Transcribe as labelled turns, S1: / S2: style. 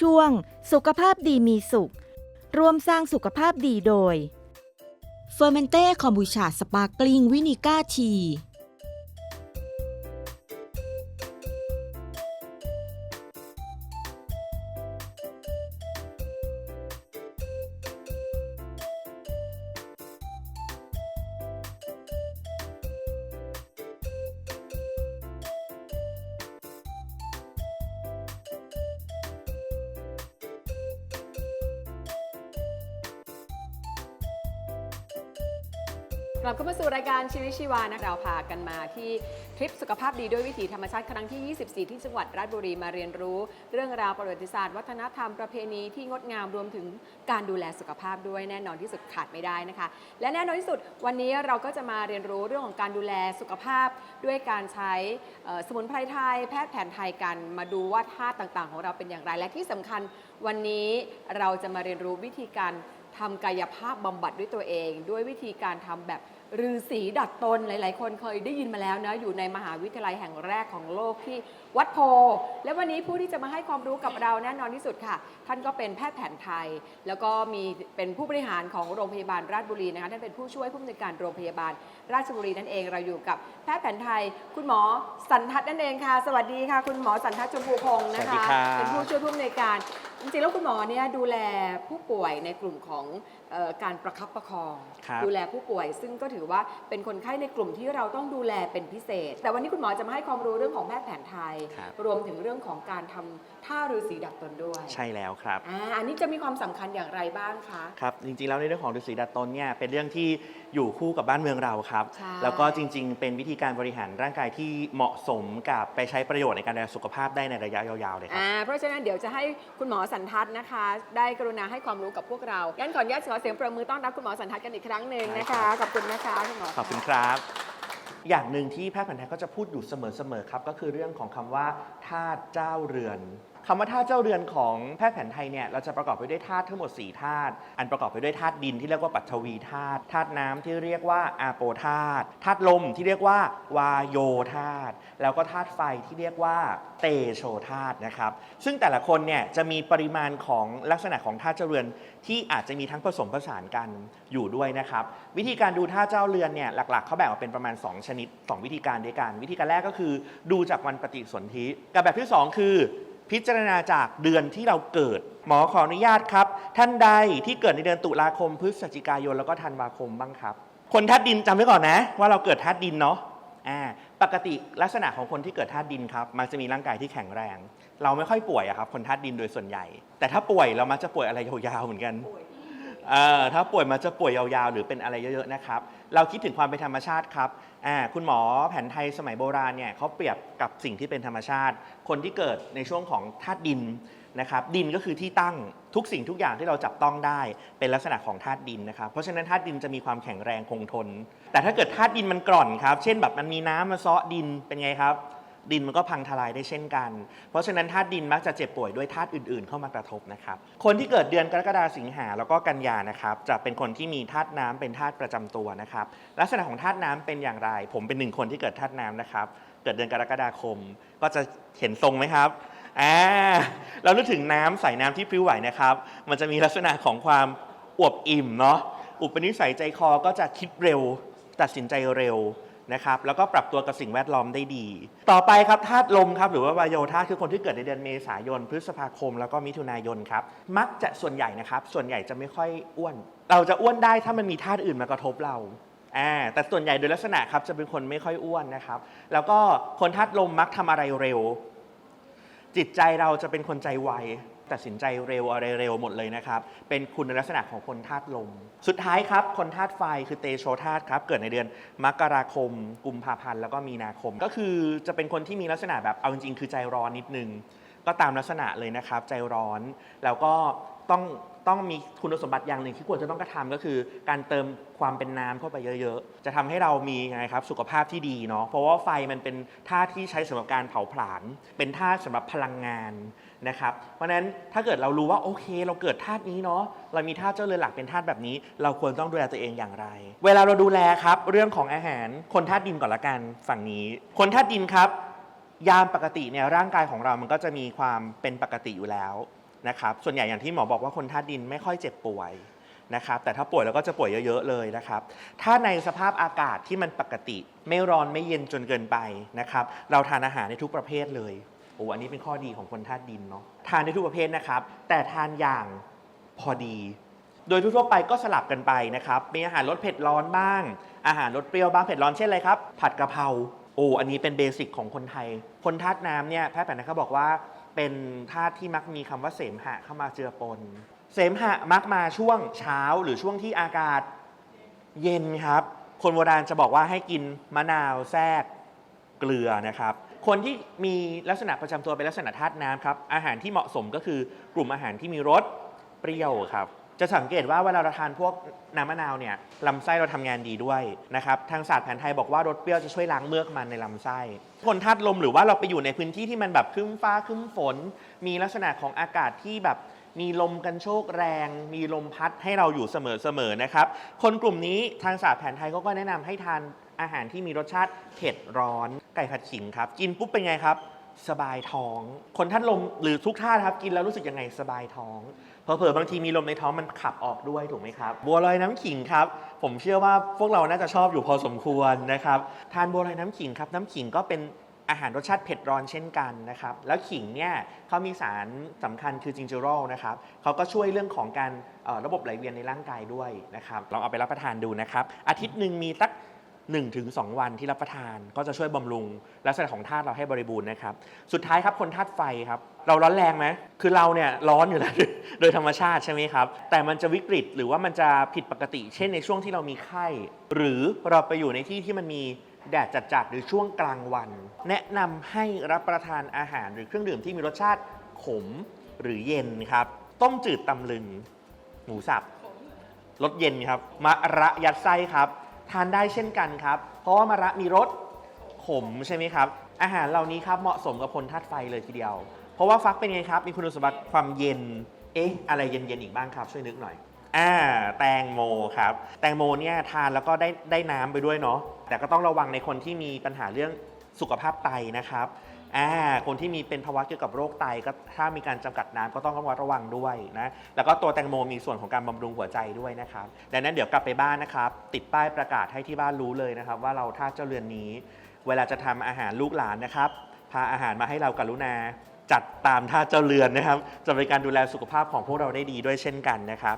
S1: ช่วง สุขภาพดีมีสุข ร่วมสร้างสุขภาพดีโดย
S2: เฟอร์เมนเต้คอมบูชาสปาร์กลิงวินิก้าที
S3: กลับเข้ามาสู่รายการชีวิตชีวานะเราพากันมาที่ทริปสุขภาพดีด้วยวิถีธรรมชาติครั้งที่ 24 ที่จังหวัดราชบุรีมาเรียนรู้ เรื่องราวประวัติศาสตร์ วัฒนธรรมประเพณีที่งดงามรวมถึงการดูแลสุขภาพด้วยแน่นอนที่สุดขาดไม่ได้นะคะ และแน่นอนที่สุดวันนี้เราก็จะมาเรียนรู้เรื่องของการดูแลสุขภาพ ด้วยการใช้สมุนไพรไทย แพทย์แผนไทยกันมาดูว่าธาตุต่างๆ ของเราเป็นอย่างไร และที่สำคัญวันนี้เราจะมาเรียนรู้วิธีการ ทำกายภาพบำบัดด้วยตัวเอง ด้วยวิธีการทำแบบ ฤาษีดัดตนหลายๆ คนเคยได้ยินมาแล้วนะอยู่ในมหาวิทยาลัยแห่งแรกของโลกที่วัดโพ และวันนี้ผู้ที่จะมาให้ความรู้กับเราแน่นอนที่สุดค่ะ ท่านก็เป็นแพทย์แผนไทย แล้วก็มีเป็นผู้บริหารของโรงพยาบาลราชบุรีนะคะท่านเป็นผู้ช่วยผู้อำนวยการโรงพยาบาลราชบุรีนั่นเองเราอยู่กับแพทย์แผนไทย คุณหมอสันทัศน์นั่นเองค่ะ สวัสดีค่ะ คุณหมอสันทัศน์ชมพูพงศ์นะ
S4: สวัสดี
S3: คะ
S4: ครับ
S3: เป็นผู้ช่วยผู้อำนวยการจริงๆแล้วคุณหมอเนี่ยดูแลผู้ป่วยในกลุ่มของเอ่อการประคับประคอง
S4: ครับ
S3: ดูแลผู้ป่วยซึ่งก็ถือว่าเป็นคนไข้ในกลุ่มที่เราต้องดูแลเป็นพิเศษ แต่วันนี้คุณหมอจะมาให้ความรู้เรื่องของแพทย์แผนไทย
S4: ครับ
S3: รวมถึงเรื่องของการทำท่าฤาษีดัดตนด้วย
S4: ใช่แล้วครับ
S3: อ่าอันนี้จะมีความสำคัญอย่างไรบ้างคะ
S4: ครับจริงๆแล้วในเรื่องของฤาษีดัดตนเนี่ยเป็นเรื่องที่อยู่คู่กับบ้านเมืองเราครับ
S3: ใช่
S4: แล้วก็จริงๆ เป็นวิธีการบริหารร่างกายที่เหมาะสมกับไปใช้ประโยชน์ในการดูแลสุขภาพได้ในระยะยาวๆเลยครับ
S3: อ่าเพราะฉะนั้นเดี๋ยวจะให้คุณหมอสันทัศน์นะคะ ได้กรุณาให้ความรู้กับพวกเรางั้นขออนุญาตขอเสียงประมือต้อนรับคุณหมอสันทัศน์กันอีกครั้งหนึ่งนะคะ ขอบคุณนะคะคุณหมอ
S4: ขอบคุณครับ อย่างหนึ่งที่แพทย์แผนไทยก็จะพูดอยู่เสมอๆครับ ก็คือเรื่องของคำว่าธาตุเจ้าเรือน คำว่าธาตุเจ้าเรือนของแพทย์แผนไทยเนี่ยเราจะประกอบไปด้วยธาตุทั้งหมด4ธาตุอันประกอบไปด้วยธาตุดินที่เรียกว่าปัทวีธาตุธาตุน้ำที่เรียกว่าอาโปธาตุธาตุลมที่เรียกว่าวาโยธาตุแล้วก็ธาตุไฟที่เรียกว่าเตโชธาตุนะครับซึ่งแต่ละคนเนี่ยจะมีปริมาณของลักษณะของธาตุเจ้าเรือนที่อาจจะมีทั้งผสมผสานกันอยู่ด้วยนะครับวิธีการดูท่าเจ้าเรือนเนี่ยหลักๆเขาแบ่งออกเป็นประมาณ 2 ชนิด 2 วิธีการด้วยกัน วิธีการแรกก็คือ ดูจากวันปฏิสนธิกับแบบที่ 2 คือ พิจารณาจากเดือนที่เราเกิด หมอขออนุญาตครับ ท่านใดที่เกิดในเดือนตุลาคม พฤศจิกายนแล้วก็ธันวาคมบ้างครับ คนธาตุดินจำไว้ก่อนนะ ว่าเราเกิดธาตุดินเนาะอ่าปกติลักษณะของคนที่เกิดธาตุดินครับมักจะมีร่างกายที่แข็งแรง เราไม่ค่อยป่วยอะครับคนธาตุดินโดยส่วนใหญ่ แต่ถ้าป่วยเรามักจะป่วยอะไรยาวๆเหมือนกัน เออถ้าป่วยมันจะป่วยยาวๆ หรือเป็นอะไรเยอะๆนะครับ เราคิดถึงความเป็นธรรมชาติครับอ่าคุณหมอแผนไทยสมัยโบราณเนี่ยเขาเปรียบกับสิ่งที่เป็นธรรมชาติ คนที่เกิดในช่วงของธาตุดินนะครับดินก็คือที่ตั้งทุกสิ่งทุกอย่างที่เราจับต้องได้เป็นลักษณะของธาตุดินนะครับ เพราะฉะนั้นธาตุดินจะมีความแข็งแรงคงทน แต่ถ้าเกิดธาตุดินมันกร่อนครับ เช่นแบบมันมีน้ำมาซาะดินเป็นไงครับ ดินมันก็พังทลายได้เช่นกัน เพราะฉะนั้นธาตุดินมักจะเจ็บป่วยด้วยธาตุอื่นๆ เข้ามากระทบนะครับ คนที่เกิดเดือนกรกฎาสิงหาแล้วก็กันยานะครับ จะเป็นคนที่มีธาตุน้ำเป็นธาตุประจำตัวนะครับ ลักษณะของธาตุน้ำเป็นอย่างไร ผมเป็นหนึ่งคนที่เกิดธาตุน้ำนะครับ เกิดเดือนกรกฎาคม ก็จะเห็นทรงไหมครับอ่าเรานึกถึงน้ำใส่น้ำที่พลิ้วไหวนะครับ มันจะมีลักษณะของความอวบอิ่มเนาะอุปนิสัยใจคอก็จะคิดเร็ว ตัดสินใจเร็ว นะครับแล้วก็ปรับตัวกับสิ่งแวดล้อมได้ดี ต่อไปครับธาตุลมครับหรือว่าวายโยธาคือคนที่เกิดในเดือนเมษายน พฤษภาคม แล้วก็มิถุนายนครับมักจะส่วนใหญ่นะครับส่วนใหญ่จะไม่ค่อยอ้วน เราจะอ้วนได้ถ้ามันมีธาตุอื่นมากระทบเราอ่าแต่ส่วนใหญ่โดยลักษณะครับจะเป็นคนไม่ค่อยอ้วนนะครับ แล้วก็คนธาตุลมมักทำอะไรเร็ว จิตใจเราจะเป็นคนใจไว ตัดสินใจเร็วอะไรเร็วหมดเลยนะครับ เป็นคุณลักษณะของคนธาตุลม สุดท้ายครับ คนธาตุไฟคือเตโชธาตุครับ เกิดในเดือนมกราคม กุมภาพันธ์แล้วก็มีนาคม ก็คือจะเป็นคนที่มีลักษณะแบบเอาจริงๆคือใจร้อนนิดนึง ก็ตามลักษณะเลยนะครับ ใจร้อนแล้วก็ต้องต้องมีคุณสมบัติอย่างหนึ่งที่ควรจะต้องกระทำก็คือ การเติมความเป็นน้ำเข้าไปเยอะ ๆ จะทำให้เรามีไงครับสุขภาพที่ดีเนาะเพราะว่าไฟมันเป็นธาตุที่ใช้สำหรับการเผาผลาญเป็นธาตุสำหรับพลังงานนะครับเพราะฉะนั้นถ้าเกิดเรารู้ว่าโอเค เราเกิดธาตุนี้เนาะเรามีธาตุเจ้าเรือนหลักเป็นธาตุแบบนี้ เราควรต้องดูแลตัวเองอย่างไร เวลาเราดูแลครับเรื่องของอาหารคนธาตุดินก่อนละกันฝั่งนี้ คนธาตุดินครับ ยามปกติเนี่ยร่างกายของเรามันก็จะมีความเป็นปกติอยู่แล้วนะครับส่วนใหญ่อย่างที่หมอบอกว่าคนธาตุดินไม่ค่อยเจ็บป่วยนะครับแต่ถ้าป่วยแล้วก็จะป่วยเยอะๆเลยนะครับถ้าในสภาพอากาศที่มันปกติไม่ร้อนไม่เย็นจนเกินไปนะครับเราทานอาหารในทุกประเภทเลยโอ้อันนี้เป็นข้อดีของคนธาตุดินเนาะทานได้ทุกประเภทนะครับ แต่ทานอย่างพอดี โดยทั่วๆไปก็สลับกันไปนะครับมีอาหารรสเผ็ดร้อนบ้าง อาหารรสเปรี้ยวบ้างเผ็ดร้อนเช่นอะไรครับผัดกะเพรา โอ้อันนี้เป็นเบสิกของคนไทย คนธาตุน้ำเนี่ยแพทย์แผนไทยเขาบอกว่า เป็นธาตุที่มักมีคำว่าเสมหะเข้ามาเจือปน เสมหะมักมาช่วงเช้าหรือช่วงที่อากาศเย็นครับ คนโบราณจะบอกว่าให้กินมะนาวแทรกเกลือนะครับ คนที่มีลักษณะประจำตัวเป็นลักษณะธาตุน้ำครับ อาหารที่เหมาะสมก็คือกลุ่มอาหารที่มีรสเปรี้ยวครับ จะสังเกตว่าเวลาเราทานพวกน้ำมะนาวเนี่ยลำไส้เราทำงานดีด้วยนะครับทางศาสตร์แผนไทยบอกว่ารสเปรี้ยวจะช่วยล้างเมือกมันในลำไส้ คนธาตุลมหรือว่าเราไปอยู่ในพื้นที่ที่มันแบบครึ้มฟ้าครึ้มฝน มีลักษณะของอากาศที่แบบมีลมกันโชกแรง มีลมพัดให้เราอยู่เสมอๆนะครับ คนกลุ่มนี้ทางศาสตร์แผนไทยเขาก็แนะนำให้ทานอาหารที่มีรสชาติเผ็ดร้อน ไก่ผัดขิงครับ กินปุ๊บเป็นไงครับ สบายท้อง คนท่านลมหรือทุกท่านครับกินแล้วรู้สึกยังไงสบายท้องเผลอๆบางทีมีลมในท้องมันขับออกด้วยถูกไหมครับบัวลอยน้ำขิงครับ ผมเชื่อว่าพวกเราน่าจะชอบอยู่พอสมควรนะครับทานบัวลอยน้ำขิงครับน้ำขิงก็เป็นอาหารรสชาติเผ็ดร้อนเช่นกันนะครับแล้วขิงเนี่ยเขามีสารสำคัญคือจิงเจอโรลนะครับเขาก็ช่วยเรื่องของการระบบไหลเวียนในร่างกายด้วยนะครับลองเอาไปรับประทานดูนะครับอาทิตย์หนึ่งมีสัก 1-2ถึง2วันที่รับประทานก็จะช่วยบำรุงลักษณะของธาตุเราให้บริบูรณ์นะครับสุดท้ายครับคนธาตุไฟครับเราร้อนแรงไหมคือเราเนี่ยร้อนอยู่แล้ว โดยธรรมชาติใช่ไหมครับแต่มันจะวิกฤตหรือว่ามันจะผิดปกติ เช่นในช่วงที่เรามีไข้ หรือเราไปอยู่ในที่ที่มันมีแดดจัดๆหรือช่วงกลางวัน แนะนำให้รับประทานอาหารหรือเครื่องดื่มที่มีรสชาติขมหรือเย็นครับ ต้มจืดตำลึง หมูสับรสเย็นครับมะระยัดไส้ครับ ทานได้เช่นกันครับ เพราะว่ามะระมีรสขมใช่ไหมครับ อาหารเหล่านี้ครับเหมาะสมกับคนธาตุไฟเลยทีเดียว เพราะว่าฟักเป็นไงครับ มีคุณสมบัติความเย็น เอ๊ะ อะไรเย็นๆอีกบ้างครับ ช่วยนึกหน่อย อ่า แตงโมครับ แตงโมเนี่ยทานแล้วก็ได้ได้น้ำไปด้วยเนาะ แต่ก็ต้องระวังในคนที่มีปัญหาเรื่องสุขภาพไตนะครับ อ่าคนที่มีเป็นภาวะเกี่ยวกับโรคไตก็ถ้ามีการจำกัดน้ำก็ต้องระมัดระวังด้วยนะแล้วก็ตัวแตงโมมีส่วนของการบำรุงหัวใจด้วยนะครับดังนั้นเดี๋ยวกลับไปบ้านนะครับ ติดป้ายประกาศให้ที่บ้านรู้เลยนะครับ ว่าเราท่าเจ้าเรือนนี้ เวลาจะทำอาหารลูกหลานนะครับ พาอาหารมาให้เรากรุณาจัดตามท่าเจ้าเรือนนะครับ จะเป็นการดูแลสุขภาพของพวกเราได้ดีด้วยเช่นกันนะครับ